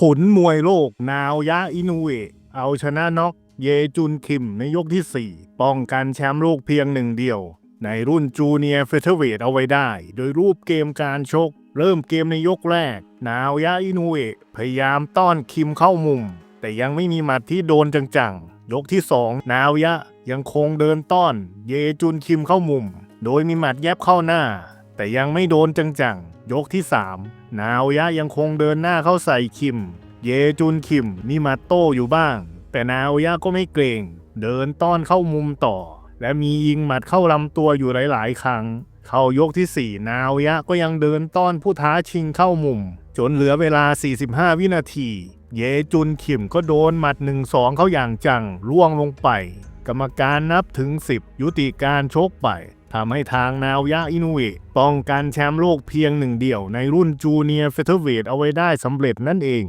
ผลมวยโลก นาวยะอินุเอะเอาชนะน็อกเยจุนคิมในยกที่ 4 ป้องกันแชมป์โลกเพียงหนึ่งเดียว ในรุ่นจูเนียร์เฟเธอร์เวทเอาไว้ได้ โดยรูปเกมการชก เริ่มเกมในยกแรก นาวยะอินุเอะพยายามต้อนคิมเข้ามุม แต่ยังไม่มีหมัดที่โดนจังๆ ยกที่ 2 นาวยะยังคงเดินต้อน เยจุนคิมเข้ามุม โดยมีหมัดแยบเข้าหน้า แต่ยังไม่โดนจังๆ ยกที่ 3 นาวยะยังคงเดินหน้าเข้าใส่คิม เยจุนคิมมีหมัดโต้อยู่บ้าง แต่นาวยะก็ไม่เกรง เดินต้อนเข้ามุมต่อ และมียิงหมัดเข้าลำตัวอยู่หลายๆ ครั้ง เข้ายกที่ 4 นาวยะก็ยังเดินต้อนผู้ท้าชิงเข้ามุม จนเหลือเวลา 45 วินาที เยจุนคิมก็โดนหมัด 1-2 เข้าอย่างจังล่วงลงไป กรรมการนับถึง 10 ยุติการชกไปทำให้ทางนาวยะอินุเอะป้องกันแชมป์โลกเพียงหนึ่งเดียวในรุ่นจูเนียร์เฟเธอร์เวทเอาไว้ได้สำเร็จนั่นเอง